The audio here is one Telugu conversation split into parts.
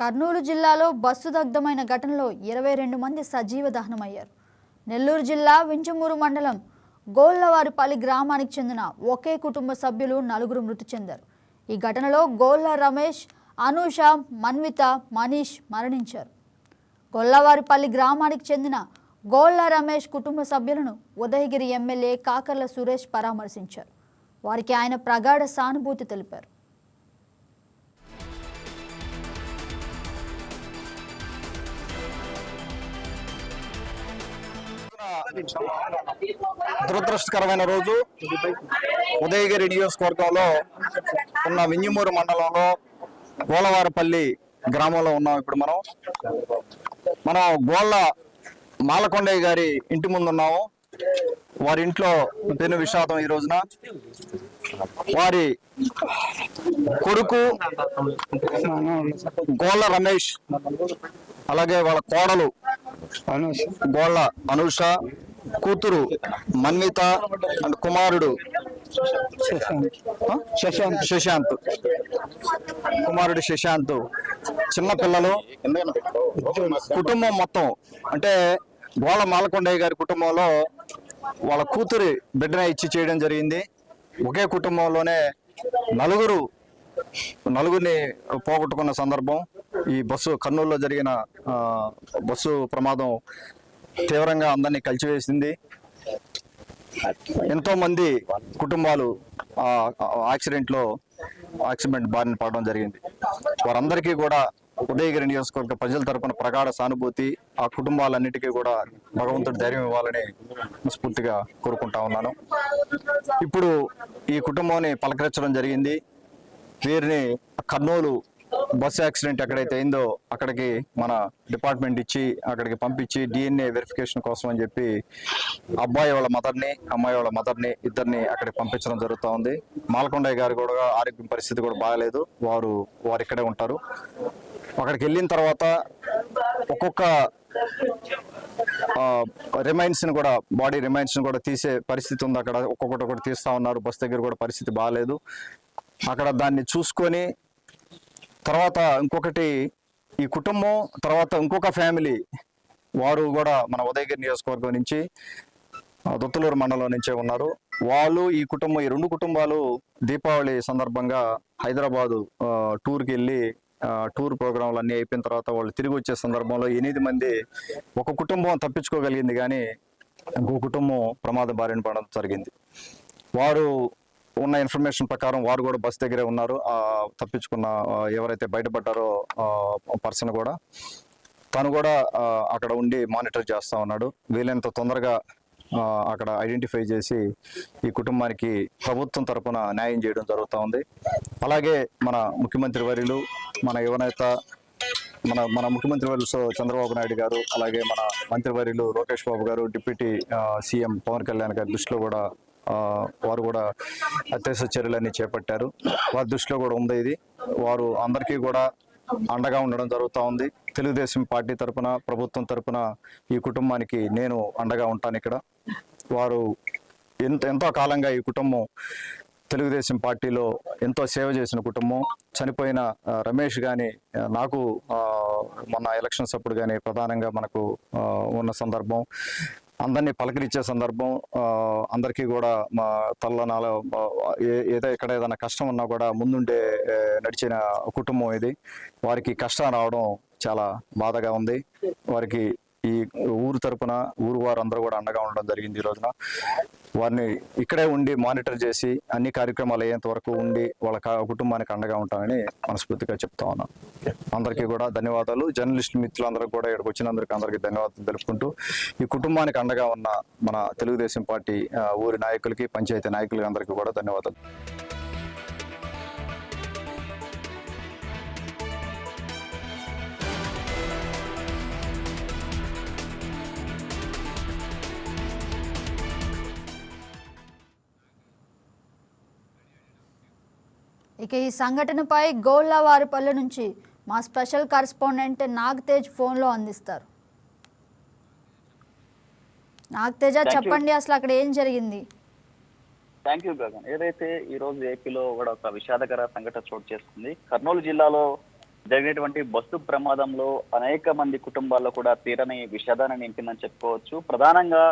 కర్నూలు జిల్లాలో బస్సు దగ్ధమైన ఘటనలో ఇరవై రెండు మంది సజీవ దహనమయ్యారు. నెల్లూరు జిల్లా వించమూరు మండలం గోళ్ళవారిపల్లి గ్రామానికి చెందిన ఒకే కుటుంబ సభ్యులు నలుగురు మృతి చెందారు. ఈ ఘటనలో గోళ్ళ రమేష్ అనూష మన్విత మనీష్ మరణించారు. గొల్లవారిపల్లి గ్రామానికి చెందిన గోళ్ళ రమేష్ కుటుంబ సభ్యులను ఉదయగిరి ఎమ్మెల్యే కాకర్ల సురేష్ పరామర్శించారు. వారికి ఆయన ప్రగాఢ సానుభూతి తెలిపారు. దురదృష్టకరమైన రోజు. ఉదయగిరి నియోజకవర్గంలో ఉన్న వింజమూరు మండలంలో గోలవారపల్లి గ్రామంలో ఉన్నాం ఇప్పుడు మనం. మనం గోళ్ళ మాలకొండయ్య గారి ఇంటి ముందు ఉన్నాము. వారి ఇంట్లో పెను విషాదం ఈ రోజున. వారి కొడుకు గోళ్ళ రమేష్ అలాగే వాళ్ళ కోడలు గోళ్ళ అనూష కూతురు మన్విత అండ్ కుమారుడు. శశాంత్ శశాంత్. కుమారుడు శశాంత్. చిన్న పిల్లలు. కుటుంబం మొత్తం. అంటే గోళ మాలకొండయ్య గారి కుటుంబంలో వాళ్ళ కూతురి బిడ్డన ఇచ్చి చేయడం జరిగింది. ఒకే కుటుంబంలోనే నలుగురు నలుగురిని పోగొట్టుకున్న సందర్భం. ఈ బస్సు కర్నూలులో జరిగిన బస్సు ప్రమాదం తీవ్రంగా అందరినీ కలిచివేసింది ఎంతోమంది కుటుంబాలు ఆ యాక్సిడెంట్ బారిన పడడం జరిగింది. వారందరికీ కూడా ఉదయగిరి నియోజకవర్గ ప్రజల తరపున ప్రగాఢ సానుభూతి ఆ కుటుంబాలన్నిటికీ కూడా భగవంతుడు ధైర్యం ఇవ్వాలని స్ఫూర్తిగా కోరుకుంటా ఉన్నాను. ఇప్పుడు ఈ కుటుంబాన్ని పలకరించడం జరిగింది. వీరిని కర్నూలు బస్ యాక్సిడెంట్ ఎక్కడైతే అయిందో అక్కడికి మన డిపార్ట్మెంట్ ఇచ్చి అక్కడికి పంపించి డిఎన్ఏ వెరిఫికేషన్ కోసం అని చెప్పి అబ్బాయి వాళ్ళ మదర్ని అమ్మాయి వాళ్ళ మదర్ని ఇద్దరిని అక్కడికి పంపించడం జరుగుతూ ఉంది. మాలకొండయ్య గారు కూడా ఆరోగ్యం పరిస్థితి కూడా బాగాలేదు. వారు వారు ఇక్కడే ఉంటారు. అక్కడికి వెళ్ళిన తర్వాత ఒక్కొక్క రిమైన్స్ని కూడా బాడీ రిమైన్స్ని కూడా తీసే పరిస్థితి ఉంది అక్కడ. ఒక్కొక్కటి ఒకటి తీస్తా ఉన్నారు. బస్ దగ్గర కూడా పరిస్థితి బాగాలేదు. అక్కడ దాన్ని చూసుకొని తర్వాత ఇంకొకటి ఈ కుటుంబం తర్వాత ఇంకొక ఫ్యామిలీ. వారు కూడా మన ఉదయగిరి నియోజకవర్గం నుంచి దొత్తులూరు మండలం నుంచే ఉన్నారు. వాళ్ళు ఈ కుటుంబం ఈ రెండు కుటుంబాలు దీపావళి సందర్భంగా హైదరాబాదు టూర్కి వెళ్ళి టూర్ ప్రోగ్రాంలు అన్నీ అయిపోయిన తర్వాత వాళ్ళు తిరిగి వచ్చే సందర్భంలో ఎనిమిది మంది ఒక కుటుంబం తప్పించుకోగలిగింది కానీ ఇంకో కుటుంబం ప్రమాద బారిన పడడం జరిగింది. వారు ఉన్న ఇన్ఫర్మేషన్ ప్రకారం వారు కూడా బస్ దగ్గరే ఉన్నారు. తప్పించుకున్న ఎవరైతే బయటపడ్డారో పర్సన్ కూడా తను కూడా అక్కడ ఉండి మానిటర్ చేస్తూ ఉన్నాడు. వీలైనంత తొందరగా అక్కడ ఐడెంటిఫై చేసి ఈ కుటుంబానికి ప్రభుత్వం తరపున న్యాయం చేయడం జరుగుతూ ఉంది. అలాగే మన ముఖ్యమంత్రి వర్యులు మన యువనేత మన మన ముఖ్యమంత్రి వర్యులు సో చంద్రబాబు నాయుడు గారు అలాగే మన మంత్రివర్యులు లోకేష్ బాబు గారు డిప్యూటీ సీఎం పవన్ కళ్యాణ్ గారి దృష్టిలో కూడా వారు కూడా అత్యవసర చర్యలన్నీ చేపట్టారు. వారి దృష్టిలో కూడా ఉంది ఇది. వారు అందరికీ కూడా అండగా ఉండడం జరుగుతూ ఉంది. తెలుగుదేశం పార్టీ తరపున ప్రభుత్వం తరపున ఈ కుటుంబానికి నేను అండగా ఉంటాను ఇక్కడ. వారు ఎంత ఎంతో కాలంగా ఈ కుటుంబం తెలుగుదేశం పార్టీలో ఎంతో సేవ చేసిన కుటుంబం. చనిపోయిన రమేష్ కానీ నాకు మొన్న ఎలక్షన్స్ అప్పుడు కానీ ప్రధానంగా మనకు ఉన్న సందర్భం. అందరినీ పలకరించే సందర్భం అందరికీ కూడా మా తల్లనాల ఏ- ఏదో ఎక్కడ ఏదైనా కష్టం ఉన్నా కూడా ముందుండే నడిచిన కుటుంబం ఇది. వారికి కష్టం రావడం చాలా బాధగా ఉంది. వారికి ఈ ఊరు తరపున ఊరు వారు అందరూ కూడా అండగా ఉండడం జరిగింది ఈ రోజున. వారిని ఇక్కడే ఉండి మానిటర్ చేసి అన్ని కార్యక్రమాలు అయ్యేంత వరకు ఉండి వాళ్ళ కా- కుటుంబానికి అండగా ఉంటానని మనస్ఫూర్తిగా చెప్తా ఉన్నాను అందరికీ కూడా ధన్యవాదాలు. జర్నలిస్ట్ మిత్రులందరికీ కూడా ఇక్కడికి వచ్చినందరికి అందరికీ ధన్యవాదాలు తెలుపుకుంటూ ఈ కుటుంబానికి అండగా ఉన్న మన తెలుగుదేశం పార్టీ ఊరి నాయకులకి పంచాయతీ నాయకులకి అందరికీ కూడా ధన్యవాదాలు. ఇక ఈ సంఘటనపై గోళ్ళవారిపల్లి నుంచి మా స్పెషల్ కరెస్పాండెంట్ నాగతేజ్ ఫోన్లో అందిస్తారు. నాగతేజ. చెప్పండి అసలు అక్కడ ఏం జరిగింది? థ్యాంక్ యూ గగన్ ఏదైతే ఈ రోజు ఏపీలో కూడా ఒక విషాదకర సంఘటన చోటు చేసుకుంది కర్నూలు జిల్లాలో జరిగినటువంటి బస్సు ప్రమాదంలో అనేక మంది కుటుంబాల్లో కూడా తీరని విషాదాన్ని నింపిందని చెప్పుకోవచ్చు. ప్రధానంగా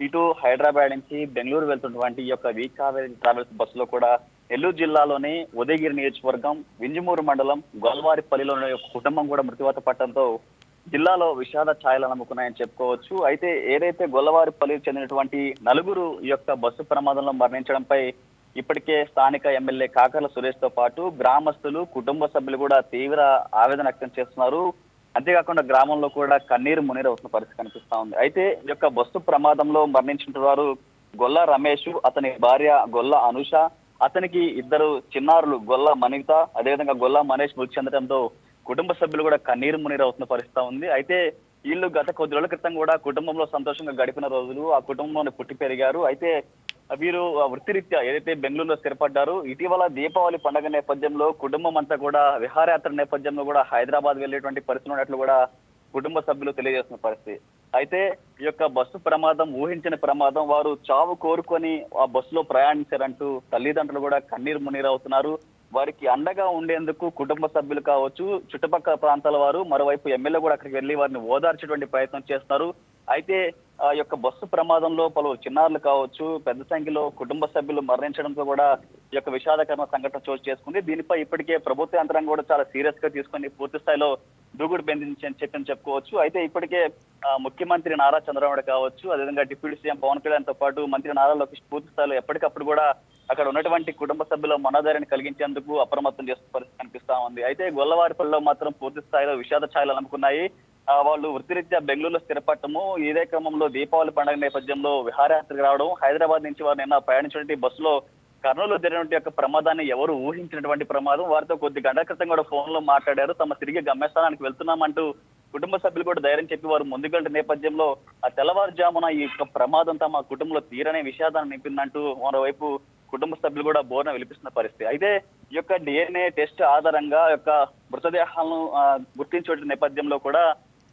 ఇటు హైదరాబాద్ నుంచి బెంగళూరు వెళ్తున్నటువంటి ఈ యొక్క వి కావేరి ట్రావెల్స్ బస్సులో కూడా నెల్లూరు జిల్లాలోని ఉదయగిరి నియోజకవర్గం వింజమూరు మండలం గోల్వారిపల్లిలోని ఒక కుటుంబం కూడా మృతివాత పట్టడంతో జిల్లాలో విషాద ఛాయలు నమ్ముకున్నాయని చెప్పుకోవచ్చు. అయితే ఏదైతే గొల్లవారిపల్లికి చెందినటువంటి నలుగురు ఈ యొక్క బస్సు ప్రమాదంలో మరణించడంపై ఇప్పటికే స్థానిక ఎమ్మెల్యే కాకర్ల సురేష్తో పాటు గ్రామస్తులు కుటుంబ సభ్యులు కూడా తీవ్ర ఆవేదన వ్యక్తం చేస్తున్నారు. అంతేకాకుండా గ్రామంలో కూడా కన్నీరు మునీరు అవుతున్న పరిస్థితి కనిపిస్తా ఉంది. అయితే ఈ యొక్క బస్సు ప్రమాదంలో మరణించిన వారు గొల్ల రమేష్ అతని భార్య గొల్ల అనుష అతనికి ఇద్దరు చిన్నారులు గొల్ల మనిత అదేవిధంగా గొల్ల మనీష్ మృతి చెందడంతో కుటుంబ సభ్యులు కూడా కన్నీరు మునీరు అవుతున్న పరిస్థితి ఉంది. అయితే వీళ్ళు గత కొద్ది రోజుల క్రితం కూడా కుటుంబంలో సంతోషంగా గడిపిన రోజులు ఆ కుటుంబంలోనే పుట్టి పెరిగారు. అయితే వీరు ఆ వృత్తిరీత్యా ఏదైతే బెంగళూరులో స్థిరపడ్డారు ఇటీవల దీపావళి పండుగ నేపథ్యంలో కుటుంబం అంతా కూడా విహారయాత్ర నేపథ్యంలో కూడా హైదరాబాద్ వెళ్ళేటువంటి పరిస్థితి ఉన్నట్లు కూడా కుటుంబ సభ్యులు తెలియజేస్తున్న పరిస్థితి. అయితే ఈ యొక్క బస్సు ప్రమాదం ఊహించిన ప్రమాదం వారు చావు కోరుకొని ఆ బస్సులో ప్రయాణించారంటూ తల్లిదండ్రులు కూడా కన్నీరు మున్నీరు అవుతున్నారు వారికి అండగా ఉండేందుకు కుటుంబ సభ్యులు కావచ్చు చుట్టుపక్కల ప్రాంతాల వారు మరోవైపు ఎమ్మెల్యే కూడా అక్కడికి వెళ్ళి వారిని ఓదార్చేటువంటి ప్రయత్నం చేస్తున్నారు. అయితే ఆ యొక్క బస్సు ప్రమాదంలో పలువురు చిన్నారులు కావచ్చు పెద్ద సంఖ్యలో కుటుంబ సభ్యులు మరణించడంతో కూడా ఈ యొక్క విషాదకరణ సంఘటన చోటు చేసుకుంది. దీనిపై ఇప్పటికే ప్రభుత్వ యంత్రాంగం కూడా చాలా సీరియస్గా తీసుకొని పూర్తి స్థాయిలో దూకుడు బెందించని చెప్పని చెప్పుకోవచ్చు. అయితే ఇప్పటికే ఆ, ముఖ్యమంత్రి నారా చంద్రబాబు కావచ్చు అదేవిధంగా డిప్యూటీ సీఎం పవన్ కళ్యాణ్తో పాటు మంత్రి నారా లోకేష్ పూర్తి స్థాయిలో ఎప్పటికప్పుడు కూడా అక్కడ ఉన్నటువంటి కుటుంబ సభ్యుల మనోధైర్యాన్ని కలిగించేందుకు అప్రమత్తం చేస్తున్న పరిస్థితి కనిపిస్తా ఉంది. అయితే గొల్లవారిపల్లిలో మాత్రం పూర్తి స్థాయిలో విషాద ఛాయలు అనుకున్నాయి వాళ్ళు వృత్తిరీత్యా బెంగళూరులో స్థిరపడటము ఇదే క్రమంలో దీపావళి పండుగ నేపథ్యంలో విహారయాత్రకు రావడం హైదరాబాద్ నుంచి వారు నిన్న ప్రయాణించినటువంటి బస్సులో కర్నూలు జరిగినటువంటి యొక్క ప్రమాదాన్ని ఎవరు ఊహించినటువంటి ప్రమాదం? వారితో కొద్ది గంటల క్రితం కూడా ఫోన్లో మాట్లాడారు. తమ తిరిగి గమ్యస్థానానికి వెళ్తున్నామంటూ కుటుంబ సభ్యులు కూడా ధైర్యం చెప్పి వారు ముందుకెళ్ళిన నేపథ్యంలో ఆ తెల్లవారుజామున ఈ యొక్క ప్రమాదం తమ కుటుంబంలో తీరనే విషాదాన్ని నింపిందంటూ మరోవైపు కుటుంబ సభ్యులు కూడా బోర్న విలిపిస్తున్న పరిస్థితి. అయితే ఈ యొక్క డిఎన్ఏ టెస్ట్ ఆధారంగా యొక్క మృతదేహాలను గుర్తించే నేపథ్యంలో కూడా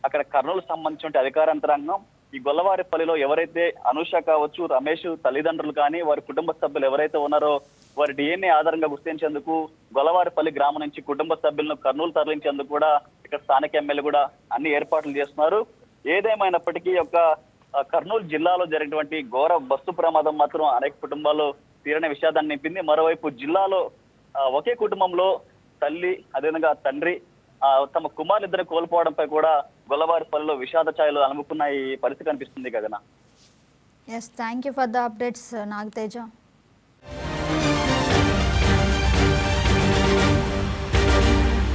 అక్కడ కర్నూలు సంబంధించిన అధికారంతరాంగం ఈ గొల్లవారిపల్లిలో ఎవరైతే అనుష కావచ్చు రమేష్ తల్లిదండ్రులు కానీ వారి కుటుంబ సభ్యులు ఎవరైతే ఉన్నారో వారి డిఎన్ఏ ఆధారంగా గుర్తించేందుకు గొల్లవారిపల్లి గ్రామం నుంచి కుటుంబ సభ్యులను కర్నూలు తరలించేందుకు కూడా ఇక్కడ స్థానిక ఎమ్మెల్యే కూడా అన్ని ఏర్పాట్లు చేస్తున్నారు. ఏదేమైనప్పటికీ యొక్క కర్నూలు జిల్లాలో జరిగినటువంటి ఘోర బస్సు ప్రమాదం మాత్రం అనేక కుటుంబాలు తీరని విషాదాన్ని నింపింది. మరోవైపు జిల్లాలో ఒకే కుటుంబంలో తల్లి అదేవిధంగా తండ్రి తమ కుమారులిద్దరు కోల్పోవడంపై కూడా గొల్లవారిపల్లిలో విషాద ఛాయలు అనుకున్న ఈ పరిస్థితి కనిపిస్తుంది Gagana. Yes thank you for the updates Nagateja.